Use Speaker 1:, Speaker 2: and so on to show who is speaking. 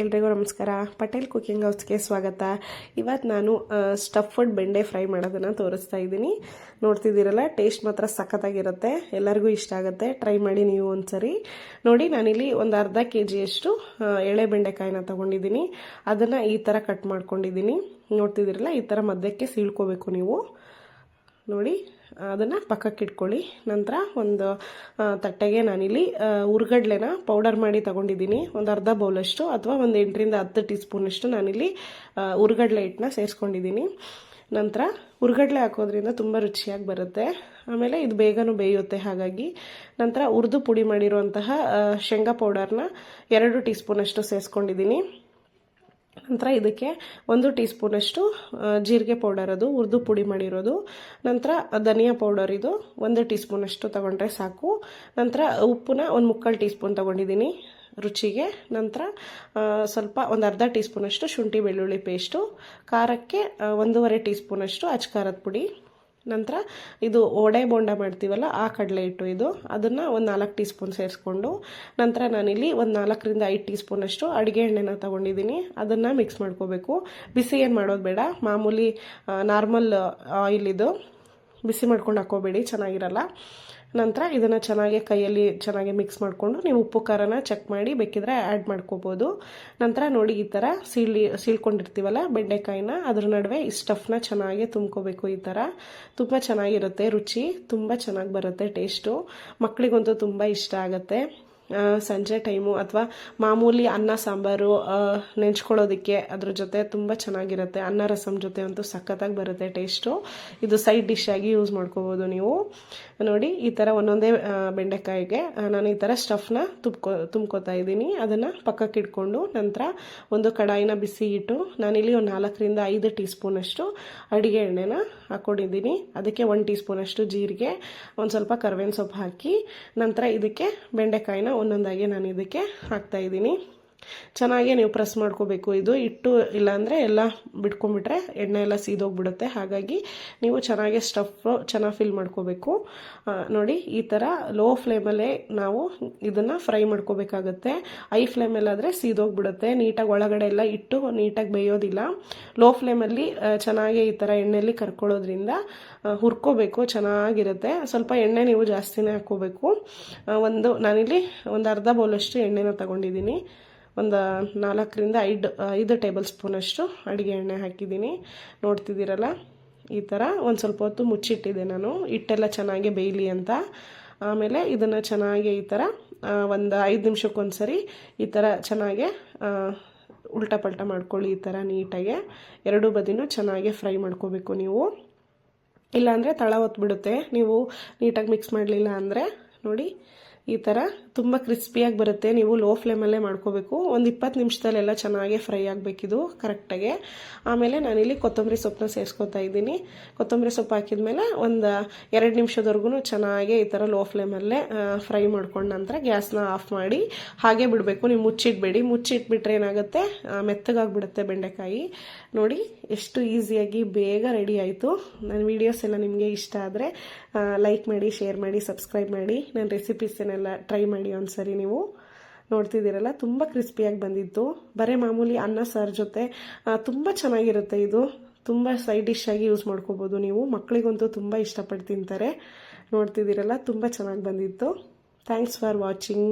Speaker 1: ಎಲ್ರಿಗೂ ನಮಸ್ಕಾರ. ಪಟೇಲ್ ಕುಕಿಂಗ್ ಹೌಸ್ಗೆ ಸ್ವಾಗತ. ಇವತ್ತು ನಾನು ಸ್ಟಫ್ಡ್ ಬೆಂಡೆ ಫ್ರೈ ಮಾಡೋದನ್ನು ತೋರಿಸ್ತಾ ಇದ್ದೀನಿ. ನೋಡ್ತಿದ್ದೀರಲ್ಲ, ಟೇಸ್ಟ್ ಮಾತ್ರ ಸಖತ್ತಾಗಿರುತ್ತೆ. ಎಲ್ಲರಿಗೂ ಇಷ್ಟ ಆಗುತ್ತೆ. ಟ್ರೈ ಮಾಡಿ ನೀವು ಒಂದ್ಸರಿ. ನೋಡಿ, ನಾನಿಲ್ಲಿ ಒಂದು ಅರ್ಧ ಕೆ ಜಿಯಷ್ಟು ಎಳೆ ಬೆಂಡೆಕಾಯಿನ ತೊಗೊಂಡಿದ್ದೀನಿ. ಅದನ್ನು ಈ ಥರ ಕಟ್ ಮಾಡ್ಕೊಂಡಿದ್ದೀನಿ. ನೋಡ್ತಿದ್ದೀರಲ್ಲ, ಈ ಥರ ಮಧ್ಯಕ್ಕೆ ಸೀಳ್ಕೋಬೇಕು ನೀವು. ನೋಡಿ, ಅದನ್ನು ಪಕ್ಕಕ್ಕೆ ಇಟ್ಕೊಳ್ಳಿ. ನಂತರ ಒಂದು ತಟ್ಟೆಗೆ ನಾನಿಲ್ಲಿ ಉರ್ಗಡ್ಲೆನ ಪೌಡರ್ ಮಾಡಿ ತಗೊಂಡಿದ್ದೀನಿ. ಒಂದು ಅರ್ಧ ಬೌಲಷ್ಟು ಅಥವಾ ಒಂದು ಎಂಟರಿಂದ ಹತ್ತು ಟೀ ಸ್ಪೂನಷ್ಟು ನಾನಿಲ್ಲಿ ಉರ್ಗಡ್ಲೆ ಹಿಟ್ಟನ್ನ ಸೇರಿಸ್ಕೊಂಡಿದ್ದೀನಿ. ನಂತರ ಹುರ್ಗಡ್ಲೆ ಹಾಕೋದ್ರಿಂದ ತುಂಬ ರುಚಿಯಾಗಿ ಬರುತ್ತೆ. ಆಮೇಲೆ ಇದು ಬೇಗನೂ ಬೇಯುತ್ತೆ ಹಾಗಾಗಿ. ನಂತರ ಹುರಿದು ಪುಡಿ ಮಾಡಿರುವಂತಹ ಶೇಂಗಾ ಪೌಡರ್ನ ಎರಡು ಟೀ ಸ್ಪೂನಷ್ಟು ಸೇರಿಸ್ಕೊಂಡಿದ್ದೀನಿ. ನಂತರ ಇದಕ್ಕೆ ಒಂದು ಟೀ ಸ್ಪೂನಷ್ಟು ಜೀರಿಗೆ ಪೌಡರ್ ಅದು ಹುರಿದು ಪುಡಿ ಮಾಡಿರೋದು. ನಂತರ ಧನಿಯಾ ಪೌಡರ್ ಇದು, ಒಂದು ಟೀ ಸ್ಪೂನಷ್ಟು ತೊಗೊಂಡ್ರೆ ಸಾಕು. ನಂತರ ಉಪ್ಪನ್ನ ಒಂದು ಮುಕ್ಕಾಲು ಟೀ ಸ್ಪೂನ್ ತೊಗೊಂಡಿದ್ದೀನಿ ರುಚಿಗೆ. ನಂತರ ಸ್ವಲ್ಪ ಒಂದು ಅರ್ಧ ಟೀ ಸ್ಪೂನಷ್ಟು ಶುಂಠಿ ಬೆಳ್ಳುಳ್ಳಿ ಪೇಸ್ಟು, ಖಾರಕ್ಕೆ ಒಂದೂವರೆ ಟೀ ಸ್ಪೂನಷ್ಟು ಅಚ್ಕಾರದ ಪುಡಿ. ನಂತರ ಇದು ಒಡೆ ಬೋಂಡ ಮಾಡ್ತೀವಲ್ಲ, ಆ ಕಡಲೆ ಹಿಟ್ಟು ಇದು. ಅದನ್ನು ಒಂದು ನಾಲ್ಕು ಟೀ ಸ್ಪೂನ್ ಸೇರಿಸ್ಕೊಂಡು, ನಂತರ ನಾನಿಲ್ಲಿ ಒಂದು ನಾಲ್ಕರಿಂದ ಐದು ಟೀ ಸ್ಪೂನಷ್ಟು ಅಡುಗೆ ಎಣ್ಣೆನ ತೊಗೊಂಡಿದ್ದೀನಿ ಅದನ್ನು ಮಿಕ್ಸ್ ಮಾಡ್ಕೋಬೇಕು. ಬಿಸಿ ಏನು ಮಾಡೋದು ಬೇಡ. ಮಾಮೂಲಿ ನಾರ್ಮಲ್ ಆಯಿಲ್ ಇದು. ಬಿಸಿ ಮಾಡ್ಕೊಂಡು ಹಾಕೋಬೇಡಿ, ಚೆನ್ನಾಗಿರಲ್ಲ. ನಂತರ ಇದನ್ನು ಚೆನ್ನಾಗಿ ಕೈಯಲ್ಲಿ ಚೆನ್ನಾಗಿ ಮಿಕ್ಸ್ ಮಾಡಿಕೊಂಡು ನೀವು ಉಪ್ಪು, ಖಾರನ ಚೆಕ್ ಮಾಡಿ, ಬೇಕಿದ್ರೆ ಆ್ಯಡ್ ಮಾಡ್ಕೋಬೋದು. ನಂತರ ನೋಡಿ ಈ ಥರ ಸೀಳಿ, ಸೀಳ್ಕೊಂಡಿರ್ತೀವಲ್ಲ, ಬೆಂಡೆಕಾಯಿನ, ಅದ್ರ ನಡುವೆ ಈ ಸ್ಟಫ್ನ ಚೆನ್ನಾಗಿ ತುಂಬ್ಕೋಬೇಕು ಈ ಥರ ತುಂಬ ಚೆನ್ನಾಗಿರುತ್ತೆ, ರುಚಿ, ತುಂಬ ಚೆನ್ನಾಗಿ ಬರುತ್ತೆ ಟೇಸ್ಟು ಮಕ್ಕಳಿಗಂತೂ ತುಂಬ ಇಷ್ಟ ಆಗುತ್ತೆ. ಸಂಜೆ ಟೈಮು ಅಥವಾ ಮಾಮೂಲಿ ಅನ್ನ, ಸಾಂಬಾರು ನೆಂಚ್ಕೊಳ್ಳೋದಕ್ಕೆ ಅದ್ರ ಜೊತೆ ತುಂಬ ಚೆನ್ನಾಗಿರುತ್ತೆ. ಅನ್ನ ರಸಮ್ ಜೊತೆ ಅಂತೂ ಸಖತ್ತಾಗಿ ಬರುತ್ತೆ ಟೇಸ್ಟು. ಇದು ಸೈಡ್ ಡಿಶ್ ಆಗಿ ಯೂಸ್ ಮಾಡ್ಕೋಬೋದು ನೀವು. ನೋಡಿ, ಈ ಥರ ಒಂದೊಂದೇ ಬೆಂಡೆಕಾಯಿಗೆ ನಾನು ಈ ಥರ ಸ್ಟಫ್ನ ತುಂಬ್ಕೊ ತುಂಬ್ಕೋತಾ ಇದ್ದೀನಿ. ಅದನ್ನು ಪಕ್ಕಕ್ಕೆ ಇಟ್ಕೊಂಡು ನಂತರ ಒಂದು ಕಡಾಯಿನ ಬಿಸಿ ಇಟ್ಟು ನಾನಿಲ್ಲಿ ಒಂದು ನಾಲ್ಕರಿಂದ ಐದು ಟೀ ಸ್ಪೂನಷ್ಟು ಅಡುಗೆ ಎಣ್ಣೆನ ಹಾಕ್ಕೊಂಡಿದ್ದೀನಿ ಅದಕ್ಕೆ ಒಂದು ಟೀ ಸ್ಪೂನಷ್ಟು ಜೀರಿಗೆ, ಒಂದು ಸ್ವಲ್ಪ ಕರ್ಬೇವಿನ ಸೊಪ್ಪು ಹಾಕಿ ನಂತರ ಇದಕ್ಕೆ ಬೆಂಡೆಕಾಯಿನ ಒಂದೊಂದಾಗಿ ನಾನು ಇದಕ್ಕೆ ಹಾಕ್ತಾ ಇದ್ದೀನಿ. ಚೆನ್ನಾಗಿ ನೀವು ಪ್ರೆಸ್ ಮಾಡ್ಕೋಬೇಕು ಇದು. ಇಟ್ಟು ಇಲ್ಲಾಂದರೆ ಎಲ್ಲ ಬಿಟ್ಕೊಂಡ್ಬಿಟ್ರೆ ಎಣ್ಣೆ ಎಲ್ಲ ಸೀದೋಗ್ಬಿಡುತ್ತೆ. ಹಾಗಾಗಿ ನೀವು ಚೆನ್ನಾಗಿ ಸ್ಟಫ್ ಚೆನ್ನಾಗಿ ಫಿಲ್ ಮಾಡ್ಕೋಬೇಕು. ನೋಡಿ, ಈ ಥರ ಲೋ ಫ್ಲೇಮಲ್ಲೇ ನಾವು ಇದನ್ನು ಫ್ರೈ ಮಾಡ್ಕೋಬೇಕಾಗತ್ತೆ. ಐ ಫ್ಲೇಮಲ್ಲಾದರೆ ಸೀದೋಗ್ಬಿಡುತ್ತೆ. ನೀಟಾಗಿ ಒಳಗಡೆ ಎಲ್ಲ ಇಟ್ಟು ನೀಟಾಗಿ ಬೇಯೋದಿಲ್ಲ. ಲೋ ಫ್ಲೇಮಲ್ಲಿ ಚೆನ್ನಾಗೆ ಈ ಥರ ಎಣ್ಣೆಯಲ್ಲಿ ಕರ್ಕೊಳ್ಳೋದ್ರಿಂದ ಹುರ್ಕೋಬೇಕು, ಚೆನ್ನಾಗಿರುತ್ತೆ. ಸ್ವಲ್ಪ ಎಣ್ಣೆ ನೀವು ಜಾಸ್ತಿನೇ ಹಾಕ್ಕೋಬೇಕು. ಒಂದು ನಾನಿಲ್ಲಿ ಒಂದು ಅರ್ಧ ಬೌಲಷ್ಟು ಎಣ್ಣೆನ ತಗೊಂಡಿದ್ದೀನಿ. ಒಂದು ನಾಲ್ಕರಿಂದ ಐದು ಐದು ಟೇಬಲ್ ಸ್ಪೂನಷ್ಟು ಅಡುಗೆ ಎಣ್ಣೆ ಹಾಕಿದ್ದೀನಿ. ನೋಡ್ತಿದ್ದೀರಲ್ಲ, ಈ ಥರ ಒಂದು ಸ್ವಲ್ಪ ಹೊತ್ತು ಮುಚ್ಚಿಟ್ಟಿದ್ದೆ ನಾನು. ಹಿಟ್ಟೆಲ್ಲ ಚೆನ್ನಾಗಿ ಬೇಯಲಿ ಅಂತ. ಆಮೇಲೆ ಇದನ್ನು ಚೆನ್ನಾಗಿ ಈ ಥರ ಒಂದು ಐದು ನಿಮಿಷಕ್ಕೊಂದ್ಸರಿ ಈ ಥರ ಚೆನ್ನಾಗೆ ಉಲ್ಟಾ ಪಲ್ಟ ಮಾಡ್ಕೊಳ್ಳಿ ಈ ಥರ ನೀಟಾಗೆ. ಎರಡೂ ಬದಿನೂ ಚೆನ್ನಾಗೆ ಫ್ರೈ ಮಾಡ್ಕೋಬೇಕು ನೀವು. ಇಲ್ಲಾಂದರೆ ತಳ ಹೊತ್ಬಿಡುತ್ತೆ. ನೀವು ನೀಟಾಗಿ ಮಿಕ್ಸ್ ಮಾಡಲಿಲ್ಲ ಅಂದರೆ ನೋಡಿ ಈ ಥರ ತುಂಬ ಕ್ರಿಸ್ಪಿಯಾಗಿ ಬರುತ್ತೆ. ನೀವು ಲೋ ಫ್ಲೇಮಲ್ಲೇ ಮಾಡ್ಕೋಬೇಕು. ಒಂದು ಇಪ್ಪತ್ತು ನಿಮಿಷದಲ್ಲೆಲ್ಲ ಚೆನ್ನಾಗಿ ಫ್ರೈ ಆಗಬೇಕಿದು ಕರೆಕ್ಟಾಗಿ ಆಮೇಲೆ ನಾನಿಲ್ಲಿ ಕೊತ್ತಂಬರಿ ಸೊಪ್ಪನ್ನ ಸೇರಿಸ್ಕೊತಾ ಇದ್ದೀನಿ. ಕೊತ್ತಂಬರಿ ಸೊಪ್ಪು ಹಾಕಿದ್ಮೇಲೆ ಒಂದು, ಎರಡು ನಿಮಿಷದವರೆಗೂ ಚೆನ್ನಾಗಿ ಈ ಥರ ಲೋ ಫ್ಲೇಮಲ್ಲೇ ಫ್ರೈ ಮಾಡ್ಕೊಂಡ ನಂತರ ಗ್ಯಾಸ್ನ ಆಫ್ ಮಾಡಿ ಹಾಗೆ ಬಿಡಬೇಕು. ನೀವು ಮುಚ್ಚಿಟ್ಬೇಡಿ ಮುಚ್ಚಿಟ್ಬಿಟ್ರೆ ಏನಾಗುತ್ತೆ? ಮೆತ್ತಗಾಗ್ಬಿಡುತ್ತೆ ಬೆಂಡೆಕಾಯಿ. ನೋಡಿ, ಎಷ್ಟು ಈಸಿಯಾಗಿ ಬೇಗ ರೆಡಿ ಆಯಿತು. ನನ್ನ ವೀಡಿಯೋಸ್ ಎಲ್ಲ ನಿಮಗೆ ಇಷ್ಟ ಆದರೆ ಲೈಕ್ ಮಾಡಿ ಶೇರ್ ಮಾಡಿ ಸಬ್ಸ್ಕ್ರೈಬ್ ಮಾಡಿ. ನನ್ನ ರೆಸಿಪೀಸನ್ನೆಲ್ಲ ಟ್ರೈ ಮಾಡಿ ಒಂದ್ಸರಿ ನೀವು ನೋಡ್ತಿದ್ದೀರಲ್ಲ, ತುಂಬ ಕ್ರಿಸ್ಪಿಯಾಗಿ ಬಂದಿತ್ತು. ಬರೀ ಮಾಮೂಲಿ ಅನ್ನ, ಸಾರು ಜೊತೆ ತುಂಬ ಚೆನ್ನಾಗಿರುತ್ತೆ ಇದು. ತುಂಬ ಸೈಡ್ ಡಿಶ್ ಆಗಿ ಯೂಸ್ ಮಾಡ್ಕೋಬೋದು ನೀವು. ಮಕ್ಕಳಿಗಂತೂ ತುಂಬ ಇಷ್ಟಪಟ್ಟು ತಿಂತಾರೆ. ನೋಡ್ತಿದ್ದೀರಲ್ಲ, ತುಂಬ ಚೆನ್ನಾಗಿ ಬಂದಿತ್ತು. Thanks for watching